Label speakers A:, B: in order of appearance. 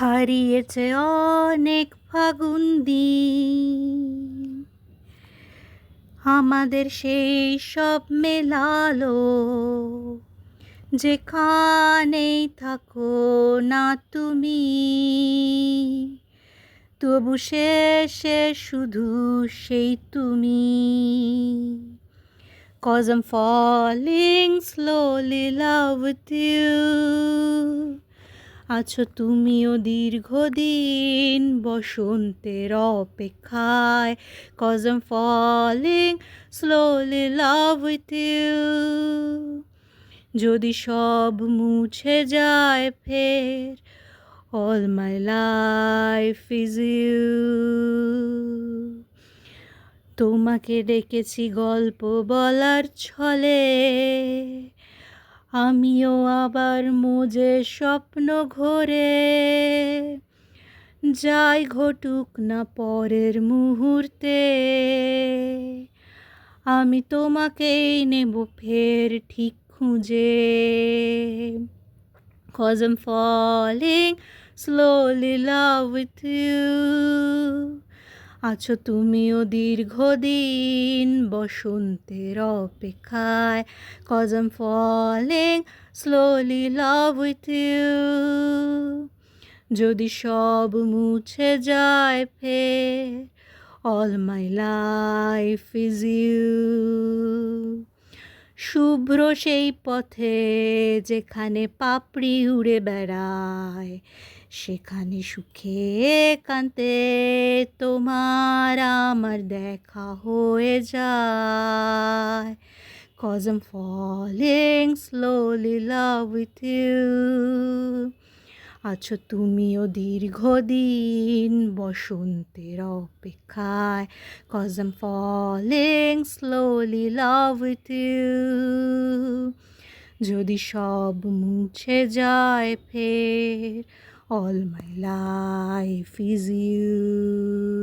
A: হারিয়েছে অনেক ফাগুন দিন আমাদের সেই সব মেলালো, যেখানেই থাকো না তুমি। তবু শেষে শুধু সেই তুমি। Cause I'm falling slowly love আছো তুমিও দীর্ঘদিন বসন্তের অপেক্ষায়। Cause I'm falling slowly love with you যদি সব মুছে যায়, ফের all my life is you তোমাকে ডেকেছি গল্প বলার ছলে। আমিও আবার মোজে স্বপ্ন ঘোরে। যাই ঘটুক না পরের মুহূর্তে, আমি তোমাকেই নেব ফের ঠিক খুঁজে। I'm falling slowly love with you. আছো তুমিও দীর্ঘদিন বসন্তের অপেক্ষায় Cause I'm falling slowly love with you যদি সব মুছে যায় ফের all my life is you শুভ্র সেই পথে যেখানে পাপড়ি উড়ে বেড়ায় সেখানে সুখে কান্তে তোমার আমার দেখা হয়ে যায়। Cause I'm falling slowly love with you আছো তুমিও দীর্ঘদিন বসন্তের অপেক্ষায় cause I'm falling slowly love with you যদি সব মুছে যায় ফের All my life is you